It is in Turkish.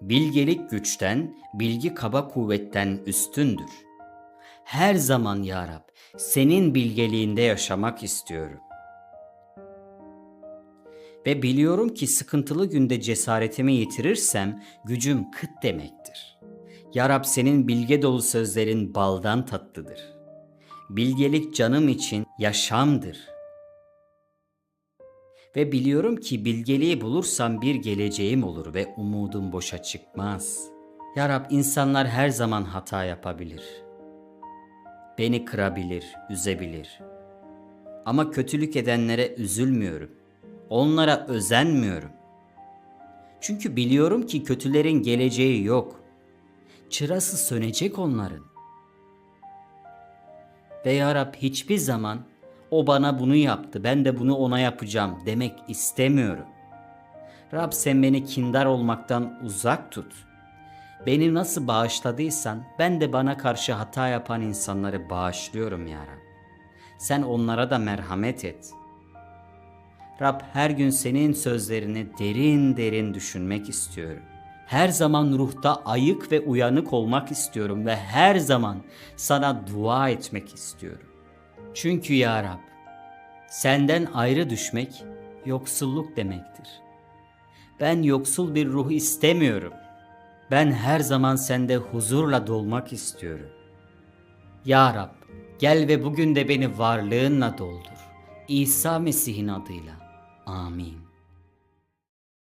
Bilgelik güçten, bilgi kaba kuvvetten üstündür. Her zaman ya Rab, senin bilgeliğinde yaşamak istiyorum. Ve biliyorum ki sıkıntılı günde cesaretimi yitirirsem gücüm kıt demektir. Ya Rab senin bilge dolu sözlerin baldan tatlıdır. Bilgelik canım için yaşamdır. Ve biliyorum ki bilgeliği bulursam bir geleceğim olur ve umudum boşa çıkmaz. Ya Rab insanlar her zaman hata yapabilir. Beni kırabilir, üzebilir. Ama kötülük edenlere üzülmüyorum. Onlara özenmiyorum. Çünkü biliyorum ki kötülerin geleceği yok. Çırası sönecek onların. Ve ya Rab hiçbir zaman o bana bunu yaptı, ben de bunu ona yapacağım demek istemiyorum. Rab sen beni kindar olmaktan uzak tut. Beni nasıl bağışladıysan ben de bana karşı hata yapan insanları bağışlıyorum ya Rab. Sen onlara da merhamet et. Rab her gün senin sözlerini derin derin düşünmek istiyorum. Her zaman ruhta ayık ve uyanık olmak istiyorum ve her zaman sana dua etmek istiyorum. Çünkü ya Rab, senden ayrı düşmek yoksulluk demektir. Ben yoksul bir ruh istemiyorum. Ben her zaman sende huzurla dolmak istiyorum. Ya Rab, gel ve bugün de beni varlığınla doldur. İsa Mesih'in adıyla. Amin.